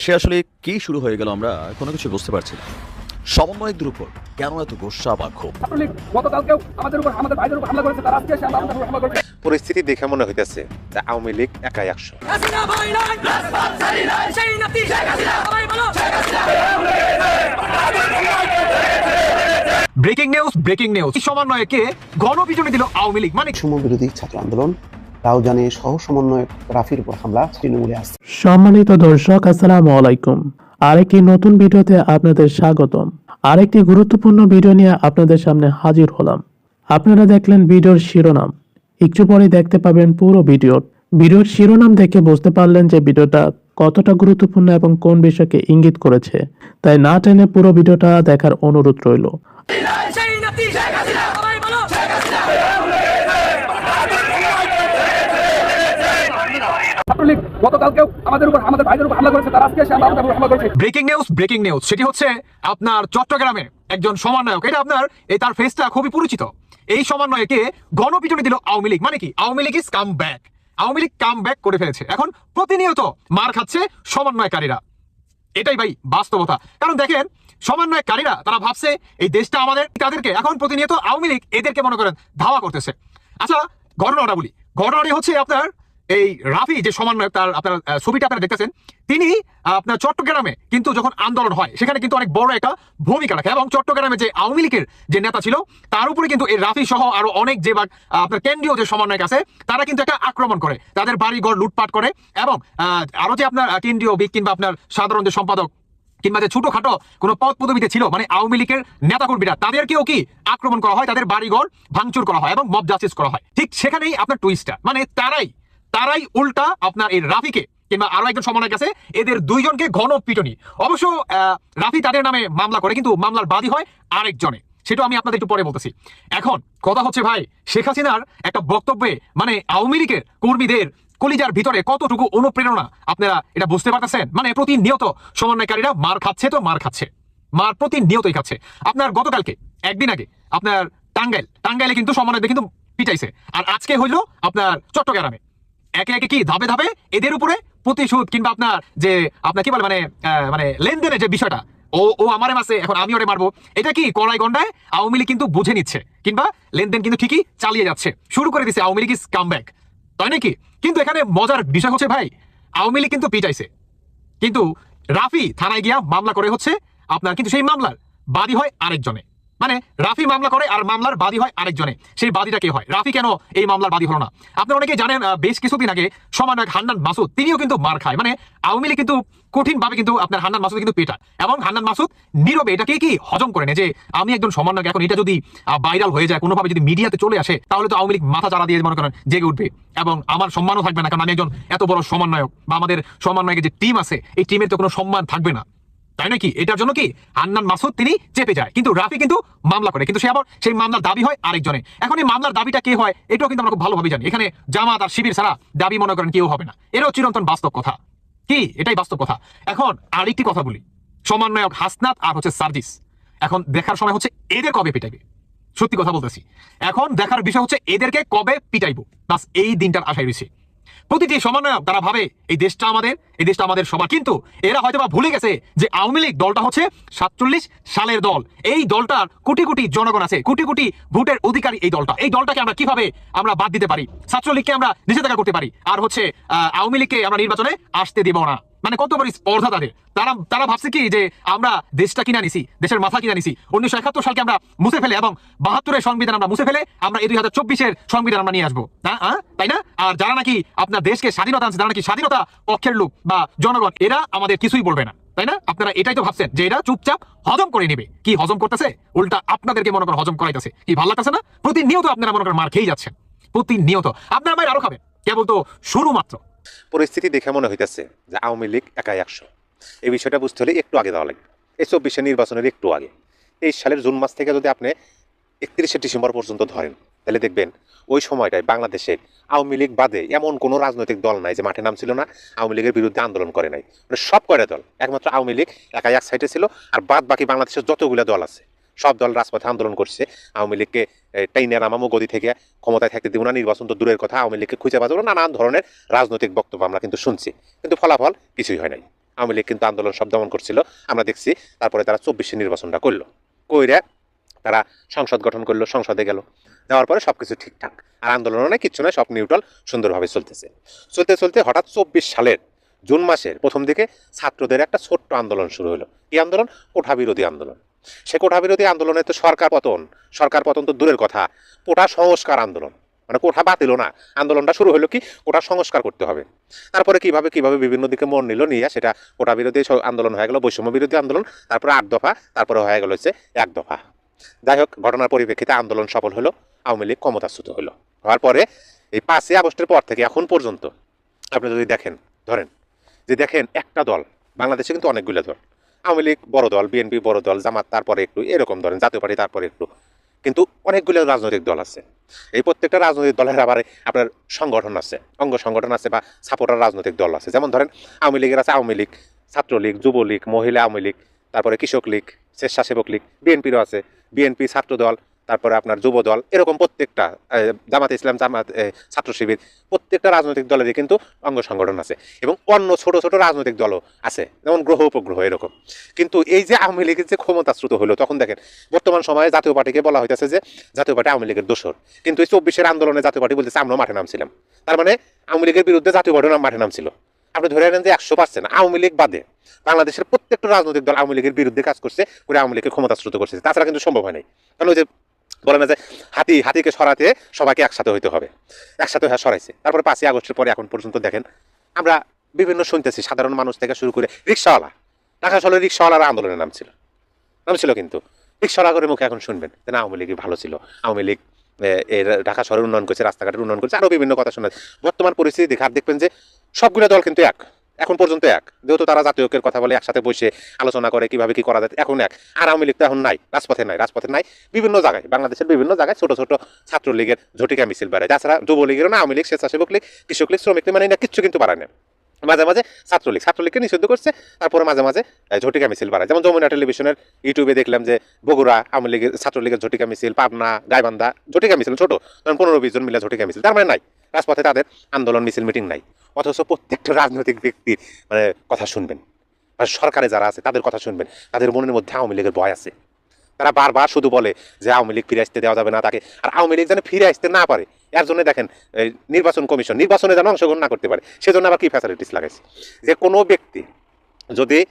সে আসলে কি শুরু হয়ে গেল আমরা কোনো কিছু বুঝতে পারছি না। সমন্বয়কদের উপর কেন এত গোসা বা ক্ষোভ? ছাত্রলীগ গতকালকেও আমাদের উপর আমাদের ভাইদের উপর হামলা করেছে তারা আজকে এসে আমাদের উপর হামলা করেছে পরিস্থিতি দেখে মনে হইতেছে আওয়ামী লীগ একাই একশো। Breaking news breaking news. সমন্বয়কে গণপিটুনি দিল আওয়ামী লীগ। মানে বৈষম্য বিরোধী ছাত্র আন্দোলন রাউজানে সহ সমন্বয়ক রাফির উপর হামলা তৃণমূলে আসছে। সম্মানিত দর্শক আসসালামু আলাইকুম। আরেকটি নতুন ভিডিওতে আপনাদের স্বাগতম। আরেকটি গুরুত্বপূর্ণ ভিডিও নিয়ে আপনাদের সামনে হাজির হলাম। আপনারা দেখলেন ভিডিওর শিরোনাম। একটু পরে দেখতে পাবেন পুরো ভিডিও। ভিডিওর শিরোনাম দেখে বুঝতে পারলেন যে ভিডিওটা কতটা গুরুত্বপূর্ণ এবং কোন বিষয়কে ইঙ্গিত করেছে। তাই না টেনে পুরো ভিডিওটা দেখার অনুরোধ রইল সেই নাতি সবাই বলো ছাত্রলীগ গতকালকেও আমাদের উপর, আমাদের ভাইদের উপর হামলা করেছে আজকে এসে আমাদের উপর হামলা করেছে। ব্রেকিং নিউজ ব্রেকিং নিউজ সেটি হচ্ছে আপনার চট্টগ্রামের একজন সমন্বয়ক। এটা আপনার, এই তার ফেসটা খুবই পরিচিত। এই সমন্বয়কে গণপিটুনি দিল আওয়ামী লীগ। মানে কি? Awami League is come back Awami League come back করে ফেলেছে। এখন প্রতিনিয়ত মার খাচ্ছে সমন্বয়কারীরা। এটাই ভাই বাস্তবতা। কারণ দেখেন, সমন্বয়কারীরা, তারা ভাবছে, এই দেশটা আমাদের, তাদেরকে এখন প্রতিনিয়ত আওয়ামী লীগ এদেরকে মনে করেন ধাওয়া করতেছে। আচ্ছা ঘটনাটা বলি। ঘটনাটি হচ্ছে আপনার এই রাফি যে সমন্বয়ক তার আপনার ছবিটা আপনারা দেখতেছেন, তিনি আপনার চট্টগ্রামে কিন্তু যখন আন্দোলন হয়, সেখানে কিন্তু অনেক বড় একটা ভূমিকা রাখে এবং চট্টগ্রামে যে আওয়ামী লীগের যে নেতা ছিল, তার উপরে কিন্তু এই রাফি সহ আরও অনেক যে আপনার কেন্দ্রীয় যে সমন্বয়ক আছে, তারা কিন্তু একটা আক্রমণ করে, তাদের বাড়ি ঘর লুটপাট করে এবং আরও যে আপনার কেন্দ্রীয় বিক কিংবা আপনার সাধারণ যে সম্পাদক কিংবা যে ছোটখাটো কোনো পদ পদবিতে ছিল মানে আওয়ামী লীগের নেতাকর্মীরা, তাদেরকেও কি আক্রমণ করা হয়? তাদের বাড়িঘর ভাঙচুর করা হয় এবং মব জাস্টিস করা হয়। ঠিক সেখানেই আপনার টুইস্টটা মানে তারাই তারাই উল্টা আপনার এই রাফিকে কিংবা আরও একজন সমন্বয় আছে, এদের দুইজনকে ঘন পিটনি। অবশ্য রাফি তাদের নামে মামলা করে, কিন্তু মামলার বাদী হয় আরেকজনে। সেটা আমি আপনাদের একটু পরে বলতেছি। এখন কথা হচ্ছে ভাই, শেখ হাসিনার একটা বক্তব্যে মানে আওয়ামী লীগের কর্মীদের কলিজার ভিতরে কতটুকু অনুপ্রেরণা, আপনারা এটা বুঝতে পারতেছেন? মানে প্রতিনিয়ত সমন্বয়কারীরা মার খাচ্ছে তো মার খাচ্ছে। মার প্রতিনিয়তই খাচ্ছে। আপনার গতকালকে, একদিন আগে, আপনার টাঙ্গাইল, টাঙ্গাইলে কিন্তু সমন্বয়দের কিন্তু পিটাইছে। আর আজকে হইল আপনার চট্টগ্রামে। একে একে কি ধাপে ধাপে এদের উপরে প্রতিশোধ কিংবা আপনার যে, আপনার কি বলে মানে মানে লেনদেনের যে বিষয়টা, ও ও আমারে মাসে এখন আমি ওরে মারবো, এটা কি কড়াই গন্ডায় আওয়ামী লীগ কিন্তু বুঝে নিচ্ছে, কিংবা লেনদেন কিন্তু ঠিকই চালিয়ে যাচ্ছে, শুরু করে দিচ্ছে Awami League is come back তাই নাকি? কিন্তু এখানে মজার বিষয় হচ্ছে ভাই, আওয়ামী লীগ কিন্তু পিটাইছে, কিন্তু রাফি থানায় গিয়া মামলা করে হচ্ছে, আপনার কিন্তু সেই মামলার বাদী হয় আরেকজনে। মানে রাফি মামলা করে আর মামলার বাদী হয় আরেকজনে। সেই বাদীটা কে হয়? রাফি কেন এই মামলার বাদী হলো না? আপনারা অনেকে জানেন বেশ কিছুদিন আগে সমন্বয়ক হান্নান মাসুদ, তিনিও কিন্তু মার খায়। মানে আওয়ামী লীগ কিন্তু কঠিন ভাবে কিন্তু আপনার হান্নান মাসুদ কিন্তু পেটায় এবং হান্নান মাসুদ নীরবে এটাকে কি হজম করে নেয় যে, আমি একজন সমন্বয়ক এখন এটা যদি ভাইরাল হয়ে যায়, কোনোভাবে যদি মিডিয়াতে চলে আসে, তাহলে তো আওয়ামী মাথা চারা দিয়ে মনে করেন জেগে উঠবে। এবং আমার সম্মানও থাকবে না, কারণ আমি একজন এত বড় সমন্বয়ক বা আমাদের সমন্বয়কের যে টিম আছে, এই টিমের তো কোনো সম্মান থাকবে না। তাই নাকি? এটার জন্য কি হান্নান মাসুদ তিনি চেপে যায়। কিন্তু রাফি কিন্তু মামলা করে। কিন্তু সে আবার সেই মামলার দাবি হয় আরেকজনে। এখন এই মামলার দাবিটা কে হয়, এটাও কিন্তু আমরা খুব ভালোভাবে জানি। এখানে জামাত আর শিবির ছাড়া দাবি মনে করেন কেউ হবে না। এরও চিরন্তন বাস্তব কথা। কি? এটাই বাস্তব কথা। এখন আরেকটি কথা বলি। সমন্বয়ক হাসনাত আর হচ্ছে সার্জিস। এখন দেখার সময় হচ্ছে এদের কবে পিটাইবে? সত্যি কথা বলতেছি। এখন দেখার বিষয় হচ্ছে এদেরকে কবে পিটাইবো? বাস এই দিনটার আশায় রয়েছে। প্রতিটি সমন্বয়ক তারা ভাবে, এই দেশটা আমাদের, এই দেশটা আমাদের সবার। কিন্তু এরা হয়তো বা ভুলে গেছে যে আওয়ামী লীগ দলটা হচ্ছে সাতচল্লিশ সালের দল। এই দলটার কোটি কোটি জনগণ আছে, কোটি কোটি ভোটের অধিকারী এই দলটা। এই দলটাকে আমরা কীভাবে আমরা বাদ দিতে পারি? ছাত্রলীগকে আমরা নিষেধাজ্ঞা করতে পারি। আর হচ্ছে আওয়ামী লীগকে আমরা নির্বাচনে আসতে দিব না। মানে কত বড় স্পর্ধা তাদের? তারা তারা ভাবছে কি যে আমরা দেশটা কিনা নিছি দেশের মাথা কিনা নিছি উনিশশো একাত্তর সালকে আমরা মুছে ফেলে এবং বাহাত্তরের সংবিধান আমরা মুছে ফেলে আমরা এই দুই হাজার চব্বিশের সংবিধান আমরা নিয়ে আসব। না তাই না? আর যারা নাকি আপনার দেশকে স্বাধীনতা আনছে, যারা নাকি স্বাধীনতা পক্ষের লোক বা জনগণ, এরা আমাদের কিছুই বলবে না। তাই না? আপনারা এটাই তো ভাবছেন যে এরা চুপচাপ হজম করে নেবে। কি হজম করতেছে? উল্টা আপনাদেরকে মনে করেন হজম করাইতেছে। কি ভালো লাগতেছে না? প্রতিনিয়ত আপনারা মনে করেন মার খেয়ে যাচ্ছেন। প্রতিনিয়ত। আপনারা মায়ের আরও খাবেন। কেবল তো শুরু মাত্র। পরিস্থিতি দেখে মনে হইতেছে যে আওয়ামী লীগ একাই একশো। এই বিষয়টা বুঝতে হলে একটু আগে দেওয়া লাগবে। এই চব্বিশে নির্বাচনের একটু আগে। তেইশ সালের জুন মাস থেকে যদি আপনি একত্রিশে ডিসেম্বর পর্যন্ত ধরেন, তাহলে দেখবেন ওই সময়টায় বাংলাদেশে আওয়ামী লীগ বাদে এমন কোনো রাজনৈতিক দল নাই যে মাঠে নামছিল না, আওয়ামী লীগের বিরুদ্ধে আন্দোলন করে নাই। মানে সব কয়টা দল, একমাত্র আওয়ামী লীগ একাই এক সাইডে ছিল, আর বাদ বাকি বাংলাদেশের যতগুলো দল আছে সব দল রাজপথে আন্দোলন করছে। আওয়ামী লীগকে এ, টাইনে নামামো গদি থেকে ক্ষমতায় থাকতে দিব না নির্বাচন তো দূরের কথা আওয়ামী লীগকে খুঁজে বাজাবো নানান ধরনের রাজনৈতিক বক্তব্য আমরা কিন্তু শুনছি। কিন্তু ফলাফল কিছুই হয় নাই। আওয়ামী লীগ কিন্তু আন্দোলন সব দমন করছিল। আমরা দেখছি তারপরে তারা চব্বিশে নির্বাচনটা করল। কইরা তারা সংসদ গঠন করল সংসদে গেল। যাওয়ার পরে সবকিছু ঠিকঠাক। আর আন্দোলনও নাই কিচ্ছু নয় সব নিউট্রাল সুন্দরভাবে চলতেছে। চলতে চলতে হঠাৎ চব্বিশ সালের জুন মাসের প্রথম দিকে ছাত্রদের একটা ছোট্ট আন্দোলন শুরু হলো। এই আন্দোলন? কোঠা বিরোধী আন্দোলন। সে কোঠা বিরোধী আন্দোলনে তো সরকার পতন। সরকার পতন তো দূরের কথা। কোঠা সংস্কার আন্দোলন। মানে কোঠা বাতিল না। আন্দোলনটা শুরু হলো কি? কোঠা সংস্কার করতে হবে। তারপরে কীভাবে কীভাবে বিভিন্ন দিকে মন নিল নিয়ে সেটা কোটা বিরোধী আন্দোলন হয়ে গেল, বৈষম্য বিরোধী আন্দোলন, তারপরে আট দফা, তারপরে হয়ে গেল হচ্ছে এক দফা। যাই হোক, ঘটনার পরিপ্রেক্ষিতে আন্দোলন সফল হলো, আওয়ামী লীগ ক্ষমতাচ্যুত হলো। হওয়ার পরে এই পাঁচই আগস্টের পর থেকে এখন পর্যন্ত, আপনি যদি দেখেন, ধরেন, যে দেখেন একটা দল, বাংলাদেশে কিন্তু অনেকগুলো দল আওয়ামী লীগ, বড় দল, বিএনপি, বড় দল, জামাত, তারপরে একটু এরকম ধরেন, জাতীয় পার্টি, তারপরে একটু। কিন্তু অনেকগুলো রাজনৈতিক দল আছে। এই প্রত্যেকটা রাজনৈতিক দলের আবার আপনার সংগঠন আছে, অঙ্গ সংগঠন আছে বা সাপোর্টার রাজনৈতিক দল আছে। যেমন ধরেন, আওয়ামী লীগের আছে আওয়ামী লীগ, ছাত্রলীগ, যুবলীগ, মহিলা আওয়ামী লীগ, তারপরে কৃষক লীগ, স্বেচ্ছাসেবক লীগ, বিএনপিরও আছে। বিএনপি ছাত্র দল তারপরে আপনার যুব দল, এরকম প্রত্যেকটা জামাত ইসলাম, জামাত ছাত্র শিবির, প্রত্যেকটা রাজনৈতিক দলেরই কিন্তু অঙ্গ সংগঠন আছে এবং অন্য ছোট ছোট রাজনৈতিক দলও আছে, যেমন গ্রহ, উপগ্রহ এরকম। কিন্তু এই যে আওয়ামী লীগের যে ক্ষমতাশ্রুত হলো, তখন দেখেন, বর্তমান সময়ে জাতীয় পার্টিকে বলা হইতেছে যে জাতীয় পার্টি আওয়ামী লীগের দোষর। কিন্তু এই চব্বিশের আন্দোলনে জাতীয় পার্টি বলতেছে আমরা মাঠে নামছিলাম। তার মানে আওয়ামী লীগের বিরুদ্ধে জাতীয় পার্টি মাঠে নামছিল। আপনি ধরে নেন যে একশো পার্সেন্ট আওয়ামী লীগ বাদে বাংলাদেশের প্রত্যেকটা রাজনৈতিক দল আওয়ামী লীগের বিরুদ্ধে কাজ করছে, করে আওয়ামী লীগকে ক্ষমতাশ্রুত করছে। তাছাড়া কিন্তু সম্ভব হয় নাই। কারণ ওই যে বলে না যে হাতি, হাতিকে সরাতে সবাইকে একসাথে হইতে হবে। একসাথে হয়ে সরাইছে। তারপরে পাঁচই আগস্টের পরে এখন পর্যন্ত দেখেন, আমরা বিভিন্ন শুনতেছি, সাধারণ মানুষ থেকে শুরু করে রিক্সাওয়ালা। ঢাকা শহরে রিক্সাওয়ালারা আন্দোলনে নামছিল নামছিল কিন্তু। রিক্সাওয়ালা করে মুখে এখন শুনবেন যে না, আওয়ামী লীগই ভালো ছিল। আওয়ামী লীগ এর ঢাকা শহরের উন্নয়ন করছে, রাস্তাঘাটের উন্নয়ন করছে, আরও বিভিন্ন কথা শোনা বর্তমান পরিস্থিতি দেখে আর দেখবেন যে সবগুলো দল কিন্তু এক। এখন পর্যন্ত এক। যেহেতু তারা জাতীয় ঐক্যের কথা বলে একসাথে বসে আলোচনা করে কীভাবে কি করা যায়, এখন এক। আর আওয়ামী লীগ তো এখন নাই, রাজপথে নাই রাজপথে নাই, বিভিন্ন জায়গায়, বাংলাদেশের বিভিন্ন জায়গায় ছোট ছোট ছাত্রলীগের ঝটিকা মিছিল বেড়ায় তাছাড়া যুবলীগেরও না, আওয়ামী লীগ, স্বেচ্ছাসেবক লীগ, কৃষক লীগ, শ্রমিক লীগ মানে না, কিচ্ছু কিন্তু বাড়ায় না মাঝে মাঝে ছাত্রলীগ, ছাত্রলীগকে নিষিদ্ধ করছে, তারপরে মাঝে মাঝে ঝটিকা মিছিল বাড়ায়। যেমন যমুনা টেলিভিশনের ইউটিউবে দেখলাম যে বগুড়া আওয়ামী লীগের, ছাত্রলীগের ঝটিকা মিছিল, পাবনা, গাইবান্ধা, ঝটিকা মিছিল, ছোট, ধরেন পনেরো বিশ জন মিলে ঝটিকা মিছিল। তার মানে নাই, রাজপথে তাদের আন্দোলন, মিছিল, মিটিং নাই। অথচ প্রত্যেকটা রাজনৈতিক ব্যক্তির মানে কথা শুনবেন। আর সরকারে যারা আছে, তাদের কথা শুনবেন। তাদের মনের মধ্যে আওয়ামী লীগের ভয় আছে। তারা বারবার শুধু বলে যে আওয়ামী লীগ ফিরে আসতে দেওয়া যাবে না তাকে। আর আওয়ামী লীগ যেন ফিরে আসতে না পারে এর জন্য দেখেন, এই নির্বাচন কমিশন, নির্বাচনে যেন অংশগ্রহণ না করতে পারে, সেজন্য আবার কি ফ্যাসিলিটিস লাগাইছে? যে কোনো ব্যক্তি যদি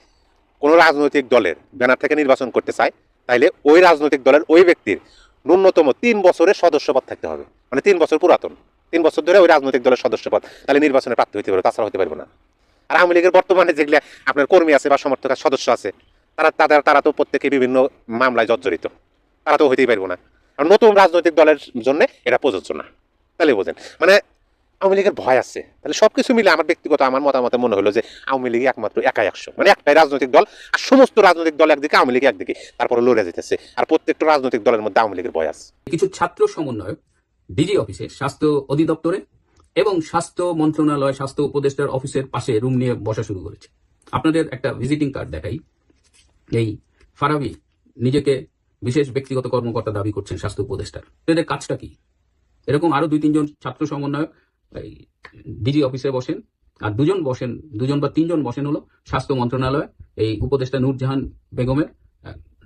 কোনো রাজনৈতিক দলের ব্যানার থেকে নির্বাচন করতে চায়, তাইলে ওই রাজনৈতিক দলের ওই ব্যক্তির ন্যূনতম তিন বছরের সদস্যপদ থাকতে হবে। মানে তিন বছর পুরাতন। তিন বছর ধরে ওই রাজনৈতিক দলের সদস্যপদ তাহলে নির্বাচনে প্রাপ্তি হতে পারবে, তাছাড়া হতে পারবে না। আর আওয়ামী লীগের বর্তমানে যেগুলো আপনার কর্মী আছে বা সমর্থক সদস্য আছে, তারা, তাদের, তারা তো প্রত্যেকে বিভিন্ন মামলায় জর্জরিত। তারা তো হইতেই পারব না। আর নতুন রাজনৈতিক দলের জন্য এটা প্রযোজ্য না। তাহলে বোঝেন। মানে আওয়ামী লীগের ভয় আছে। তাহলে সবকিছু মিলে আমার ব্যক্তিগত, আমার মতামতে মনে হলো যে আওয়ামী লীগ একমাত্র একাই একশো। মানে একটাই রাজনৈতিক দল আর সমস্ত রাজনৈতিক দল একদিকে, আওয়ামী লীগ একদিকে। তারপরে লড়ে যেতেছে। আর প্রত্যেকটা রাজনৈতিক দলের মধ্যে আওয়ামী লীগের ভয় আছে। কিছু ছাত্র সমন্বয়ক ডিজি অফিসে স্বাস্থ্য অধিদপ্তরে এবং স্বাস্থ্য মন্ত্রণালয়, স্বাস্থ্য উপদেষ্টার অফিসের পাশে রুম নিয়ে বসা শুরু করেছে। আপনাদের একটা ভিজিটিং কার্ড দেখাই। এই ফারাবি নিজেকে বিশেষ ব্যক্তিগত কর্মকর্তা দাবি করছেন স্বাস্থ্য উপদেষ্টার। এদের কাজটা কি? এরকম আরও দুই তিনজন ছাত্র সমন্বয়ক ডিজি অফিসে বসেন, আর দুজন বসেন, দুজন বা তিনজন বসেন হলো স্বাস্থ্য মন্ত্রণালয়, এই উপদেষ্টা নূরজাহান বেগমের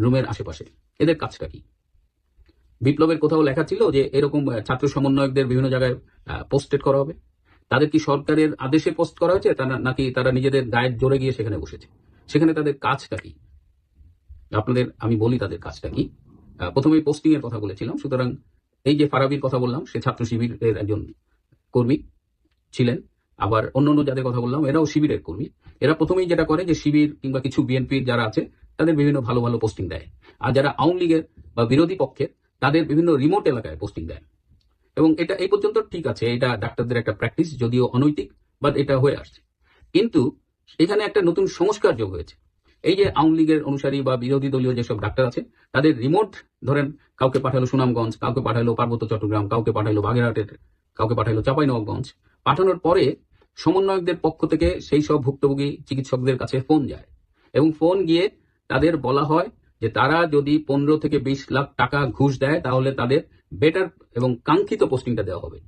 রুমের আশেপাশে। এদের কাজটা কি? বিপ্লবের কোথাও লেখা ছিল যে এরকম ছাত্র সমন্বয়কদের বিভিন্ন জায়গায় পোস্টেড করা হবে? তাদের কি সরকারের আদেশে পোস্ট করা হয়েছে? তারা নাকি তারা নিজেদের গায়ের জোরে গিয়ে সেখানে বসেছে? সেখানে তাদের কাজটা কি? আপনাদের, আমি বলি তাদের কাজটা কি? প্রথমে পোস্টিং এর কথা বলেছিলাম, সুতরাং এই যে ফারাবির কথা বললাম, সে ছাত্র শিবিরের একজন কর্মী ছিলেন। আবার অন্যান্য যাদের কথা বললাম, এরাও শিবিরের কর্মী। এরা প্রথমেই যেটা করে যে শিবির কিংবা কিছু বিএনপির যারা আছে, তাদের বিভিন্ন ভালো ভালো পোস্টিং দেয়। আর যারা আওয়ামী লীগের বা বিরোধী পক্ষের, তাদের বিভিন্ন রিমোট এলাকায় পোস্টিং দেয়। এবং এটা এই পর্যন্ত ঠিক আছে, এটা ডাক্তারদের একটা প্র্যাকটিস যদিও অনৈতিক বাট এটা হয়ে আসছে। কিন্তু এখানে একটা নতুন সংস্কার যোগ হয়েছে। এই যে আওয়ামী লীগের অনুসারী বা বিরোধী দলীয় যেসব ডাক্তার আছে, তাদের রিমোট ধরেন, কাউকে পাঠালো সুনামগঞ্জ, কাউকে পাঠালো পার্বত্য চট্টগ্রাম, কাউকে পাঠালো বাগেরহাটের, কাউকে পাঠালো চাঁপাইনবাবগঞ্জ, পাঠানোর পরে সমন্বয়কদের পক্ষ থেকে সেই সব ভুক্তভোগী চিকিৎসকদের কাছে ফোন যায় এবং ফোন গিয়ে তাদের বলা হয় যে তারা যদি পনেরো থেকে বিশ লাখ টাকা ঘুষ দেয়, তাহলে তাদের বেটার এবং কাঙ্ক্ষিত পোস্টিংটা দেওয়া হবে।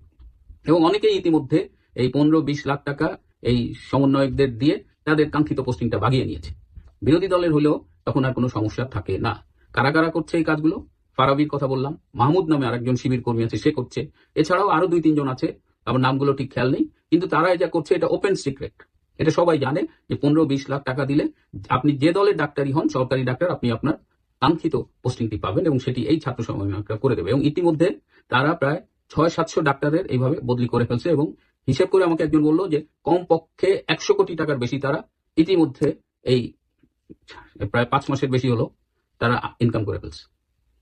এবং অনেকেই ইতিমধ্যে এই পনেরো বিশ লাখ টাকা এই সমন্বয়কদের দিয়ে তাদের কাঙ্ক্ষিত পোস্টিংটা বাগিয়ে নিয়েছে। বিরোধী দলের হলেও তখন আর কোনো সমস্যা থাকে না। কারা কারা করছে এই কাজগুলো? ফারাবির কথা বললাম। মাহমুদ নামে আরেকজন শিবির কর্মী আছে, সে করছে। এছাড়াও আরও দুই তিনজন আছে, আমার নামগুলো ঠিক খেয়াল নেই, কিন্তু তারা এটা করছে, এটা ওপেন সিক্রেট এটা সবাই জানে যে পনেরো বিশ লাখ টাকা দিলে আপনি যে দলের ডাক্তারই হন, সরকারি ডাক্তার, আপনি আপনার কাঙ্ক্ষিত পোস্টিংটি পাবেন এবং সেটি এই ছাত্র সমন্বয়করা করে দেবে এবং ইতিমধ্যে তারা প্রায় ছয় সাতশো ডাক্তারের এইভাবে বদলি করে ফেলছে এবং হিসেব করে আমাকে একজন বলল যে কম পক্ষে একশো কোটি টাকার বেশি তারা ইতিমধ্যে এই প্রায় পাঁচ মাসের বেশি হলো তারা ইনকাম করে ফেলছে।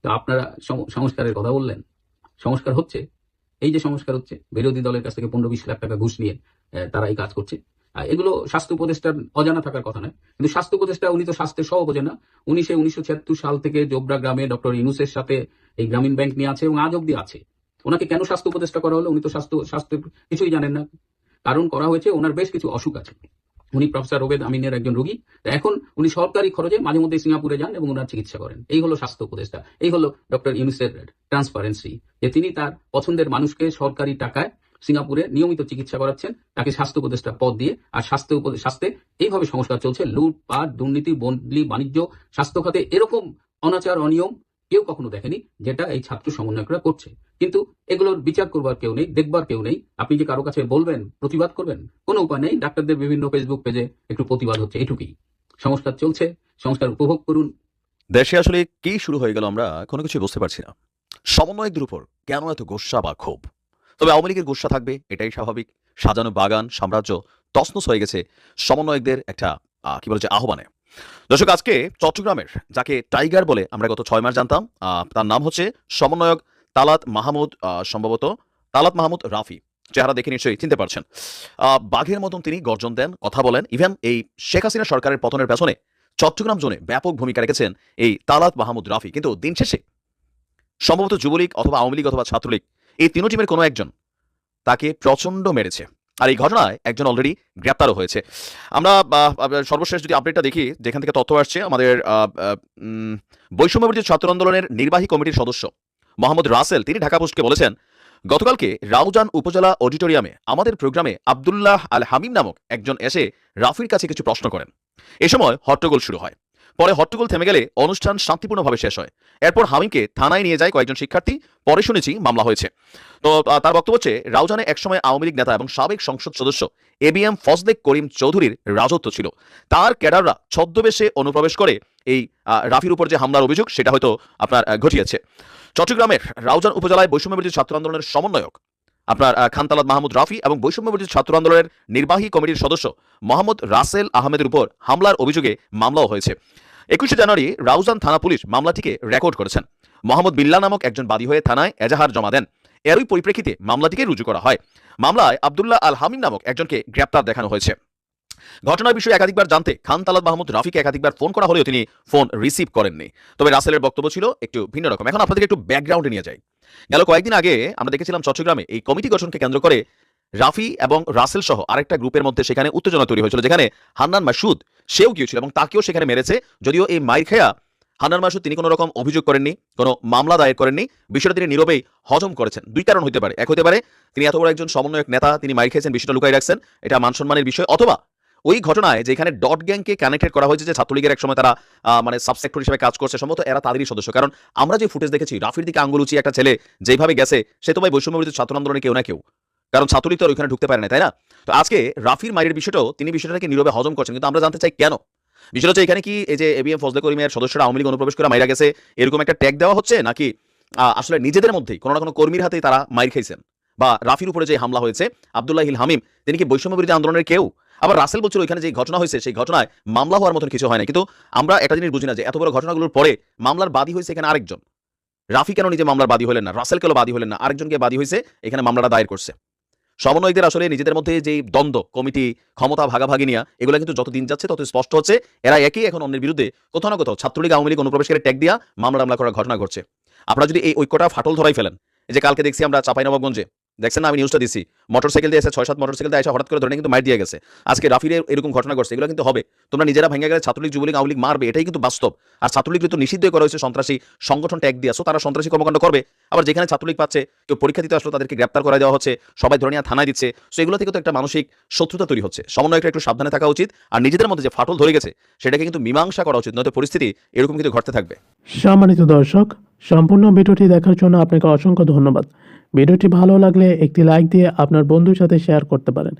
তো আপনারা সংস্কারের কথা বললেন। সংস্কার হচ্ছে। এই যে সংস্কার হচ্ছে, বিরোধী দলের কাছ থেকে পনেরো বিশ লাখ টাকা ঘুষ নিয়ে তারা এই কাজ করছে। এগুলো স্বাস্থ্য উপদেষ্টার অজানা থাকার কথা নয়। কিন্তু স্বাস্থ্য উপদেষ্টা, উনি তো স্বাস্থ্যের সহ বোঝেন না। উনি সে উনিশশো সাল থেকে জোবরা গ্রামে ডক্টর ইনুসের সাথে এই গ্রামীণ ব্যাংক নিয়ে আছে এবং আজ অব্দি আছে। ওনাকে কেন স্বাস্থ্য উপদেষ্টা করা হলো? উনি তো স্বাস্থ্য, স্বাস্থ্যের কিছুই জানেন না। কারণ করা হয়েছে ওনার বেশ কিছু অসুখ আছে। উনি প্রফেসর ওবেদ আমিনের একজন রোগী। এখন উনি সরকারি খরচে মাঝে মধ্যে সিঙ্গাপুরে যান এবং ওনার চিকিৎসা করেন। এই হলো স্বাস্থ্য উপদেষ্টা। এই হলো ডক্টর ইউনিসের ট্রান্সপারেন্সি যে তিনি তার পছন্দের মানুষকে সরকারি টাকায় সিঙ্গাপুরে নিয়মিত চিকিৎসা করাচ্ছেন, তাকে স্বাস্থ্য উপদেষ্টা পদ দিয়ে। আর স্বাস্থ্য স্বাস্থ্যে এইভাবে সংস্কার চলছে। লুটপাট, দুর্নীতি, বদলি, বাণিজ্য, স্বাস্থ্য খাতে এরকম অনাচার, অনিয়ম কেউ কখনো দেখেনি যেটা এই ছাত্র সমন্বয়করা করছে। কিন্তু এগুলোর বিচার করবার কেউ নেই, দেখবার কেউ নেই। আপনি যে কারও কাছে বলবেন, প্রতিবাদ করবেন, কোনো উপায় নেই। ডাক্তারদের বিভিন্ন ফেসবুক পেজে একটু প্রতিবাদ হচ্ছে এটুকুই। সংস্কার চলছে, সংস্কার উপভোগ করুন। দেশে আসলে কি শুরু হয়ে গেল আমরা কোনো কিছু বুঝতে পারছি না। সমন্বয়কদের উপর কেন এত গোস্বা বা ক্ষোভ? তবে আওয়ামী লীগের গোস্বা থাকবে, এটাই স্বাভাবিক। সাজানো বাগান, সাম্রাজ্য তসনস হয়ে গেছে সমন্বয়কদের একটা কি বলে আহ্বানে। দর্শক, আজকে চট্টগ্রামের, যাকে টাইগার বলে আমরা গত ছয় মাস জানতাম তার নাম হচ্ছে সমন্বয়ক তালাত মাহমুদ সম্ভবত তালাত মাহমুদ রাফি। চেহারা দেখে নিশ্চয়ই চিনতে পারছেন। বাঘের মতন তিনি গর্জন দেন, কথা বলেন। ইভেন এই শেখ হাসিনা সরকারের পতনের পেছনে চট্টগ্রাম জোনে ব্যাপক ভূমিকা রেখেছেন এই তালাত মাহমুদ রাফি। কিন্তু দিন শেষে সম্ভবত যুবলীগ অথবা আওয়ামী লীগ অথবা ছাত্রলীগ, এই তিনো টিমের কোনো একজন তাকে প্রচণ্ড মেরেছে। আর এই ঘটনায় একজন অলরেডি গ্রেপ্তারও হয়েছে। আমরা সর্বশেষ যদি আপডেটটা দেখি, যেখান থেকে তথ্য আসছে, আমাদের বৈষম্যবর্তী ছাত্র আন্দোলনের নির্বাহী কমিটির সদস্য মোহাম্মদ রাসেল, তিনি ঢাকা পোস্টকে বলেছেন, গতকালকে রাউজান উপজেলা অডিটোরিয়ামে আমাদের প্রোগ্রামে আব্দুল্লাহ আল হামিম নামক একজন এসে রাফির কাছে কিছু প্রশ্ন করেন। এ সময় হট্টগোল শুরু হয়। পরে হট্টগোল থেমে গেলে অনুষ্ঠান শান্তিপূর্ণভাবে শেষ হয়। এরপর হামিমকে থানায় নিয়ে যায় কয়েকজন শিক্ষার্থী। পরে শুনেছি মামলা হয়েছে। তো তার বক্তব্য হচ্ছে, রাউজানে একসময় আওয়ামী লীগ নেতা এবং সাবেক সংসদ সদস্য এ বি এম ফজলেক করিম চৌধুরীর রাজত্ব ছিল। তার ক্যাডাররা ছদ্মবেশে অনুপ্রবেশ করে এই রাফির উপর যে হামলার অভিযোগ, সেটা হয়তো আপনার ঘটিয়েছে। চট্টগ্রামের রাউজান উপজেলায় বৈষম্যবিরোধী ছাত্র আন্দোলনের সমন্বয়ক আপনার খানতালাদ মাহমুদ রাফি এবং বৈষম্যবিরোধী ছাত্র আন্দোলনের নির্বাহী কমিটির সদস্য মোহাম্মদ রাসেল আহমেদের উপর হামলার অভিযোগে মামলাও হয়েছে। একুশে জানুয়ারি রাউজান থানা পুলিশ মামলাটিকে রেকর্ড করেছেন। মোহাম্মদ বিল্লা নামক একজন বাদী হয়ে থানায় এজাহার জমা দেন। এরই পরিপ্রেক্ষিতে মামলাটিকে রুজু করা হয়। মামলায় আবদুল্লাহ আল হামিম নামক একজনকে গ্রেপ্তার দেখানো হয়েছে। ঘটনার বিষয়ে একাধিকবার জানতে খান তালাদ মাহমুদ রাফিকে একাধিকবার ফোন করা হলেও তিনি ফোন রিসিভ করেননি। তবে রাসেলের বক্তব্য ছিল একটু ভিন্ন রকম। এখন আপনাদেরকে একটু ব্যাকগ্রাউন্ডে নিয়ে যাই। গেল কয়েকদিন আগে আমরা দেখেছিলাম চট্টগ্রামে এই কমিটি গঠনকে কেন্দ্র করে রাফি এবং রাসেল সহ আরেকটা গ্রুপের মধ্যে সেখানে উত্তেজনা তৈরি হয়েছিল, যেখানে হান্নান মাসুদ সেও গিয়েছিল এবং তাকেও সেখানে মেরেছে। যদিও এই মাইর খেয়া হান্নান মাসুদ তিনি কোনো রকম অভিযোগ করেননি, কোনো মামলা দায়ের করেননি। বিষয়টা তিনি নীরবেই হজম করেছেন। দুই কারণ হতে পারে। এক হতে পারে, তিনি এত বড় একজন সমন্বয়ক নেতা, তিনি মাইর খেয়েছেন, বিষয়টা লুকাই রাখছেন। এটা মান সম্মানের বিষয়। অথবা ওই ঘটনায় যেখানে ডট গ্যাংকে কানেক্টেড করা হয়েছে যে ছাত্রলীগের এক সময় তারা মানে সাবসেক্টর হিসেবে কাজ করছে, সম্ভবত এরা তাদেরই সদস্য। কারণ আমরা যে ফুটেজ দেখেছি, রাফির দিকে আঙ্গুল উঁচিয়ে একটা ছেলে যেভাবে গেছে, সে তো ভাই বৈষম্যবিরোধী ছাত্র আন্দোলনে কেউ না কেউ। কারণ ছাত্রলীগ তো আর ওইখানে ঢুকতে পারে না তাই না? তো আজকে রাফির মায়ের বিষয়টাও, তিনি বিষয়টাকে নীরবে হজম করছেন, কিন্তু আমরা জানতে চাই কেন? বিষয়টা হচ্ছে এখানে কি এই যে এবিএম ফজলে করিমের সদস্যরা আওয়ামী লীগ অনুপ্রবেশ করে মাইরা গেছে, এরকম একটা ট্যাগ দেওয়া হচ্ছে নাকি আসলে নিজেদের মধ্যেই, কোনো না কোনো কর্মীর হাতেই তারা মাইর খাইছেন? বা রাফির উপরে যে হামলা হয়েছে, আব্দুল্লাহ হিল হামিম, তিনি কি বৈষম্য বিরোধী আন্দোলনের কেউ? আবার রাসেল বলছিল ওইখানে যে ঘটনা হয়েছে, সেই ঘটনায় মামলা হওয়ার মতন কিছু হয় না কিন্তু আমরা একটা জিনিস বুঝি না যে এত বড় ঘটনাগুলোর পরে মামলার বাদী হয়েছে এখানে আরেকজন। রাফি কেন নিজে মামলার বাদী হলেন না? রাসেল কেন বাদী হলেন না? আরেকজনকে বাদী হয়েছে, এখানে মামলাটা দায়ের করছে। সমন্বয়কদের আসলে নিজেদের মধ্যে যে দ্বন্দ্ব, কমিটি, ক্ষমতা ভাগাভাগি নিয়ে, এগুলো কিন্তু যত দিন যাচ্ছে তত স্পষ্ট হচ্ছে। এরা একই এখন অন্যের বিরুদ্ধে কোথাও না কোথাও ছাত্রলীগ, আওয়ামী লীগ অনুপ্রবেশকারী ট্যাগ দিয়া মামলা মামলা করার ঘটনা ঘটছে। আপনারা যদি এই ঐক্যটা ফাটল ধরাই ফেলেন, এই যে কালকে দেখছি আমরা চাপাইনবাবগঞ্জে দেখছেন না, আমি নিউজটা দিছি। মোটরসাইকেল দিয়ে এসে ছয়, সাত মোটরসাইকেল দিয়ে এসে হঠাৎ করে ধরে কিন্তু মার দিয়ে গেছে। আজকে রাফিরে এরকম ঘটনা ঘটছে, এগুলো কিন্তু হবে। তোমরা নিজেরা ভেঙে গেলে ছাত্রলীগ, যুবলীগ, আওয়ামী মারবে, এটাই কিন্তু বাস্তব। আর ছাত্রলীগ কিন্তু নিষিদ্ধ করা হয়েছে সন্ত্রাসী সংগঠন ট্যাগ দিয়ে। আসো তারা সন্ত্রাসী কর্মকাণ্ড করবে। আবার যেখানে ছাত্রলীগ পাচ্ছে, কেউ পরীক্ষা দিতে আসলো, তাদেরকে গ্রেপ্তার করে দেওয়া হচ্ছে, সবাই ধরে নিয়ে থানায় দিচ্ছে। সো এগুলো থেকে তো একটা মানসিক শত্রুতা তৈরি হচ্ছে। সমন্বয়করা একটু সাবধানে থাকা উচিত। আর নিজেদের মধ্যে যে ফাটল ধরে গেছে, সেটাকে কিন্তু মীমাংসা করা উচিত, নয়তো পরিস্থিতি এরকম কিন্তু ঘটতে থাকবে। সম্মানিত দর্শক সম্পূর্ণ ভিডিওটি দেখার জন্য আপনাকে অসংখ্য ধন্যবাদ। ভিডিওটি ভালো লাগলে একটি লাইক দিয়ে আপনার বন্ধুর সাথে শেয়ার করতে পারেন।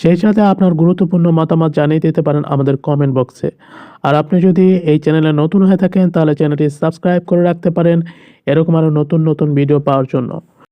সেই সাথে আপনার গুরুত্বপূর্ণ মতামত জানিয়ে দিতে পারেন আমাদের কমেন্ট বক্সে। আর আপনি যদি এই চ্যানেলে নতুন হয়ে থাকেন, তাহলে চ্যানেলটি সাবস্ক্রাইব করে রাখতে পারেন। এরকম আরও নতুন নতুন ভিডিও পাওয়ার জন্য।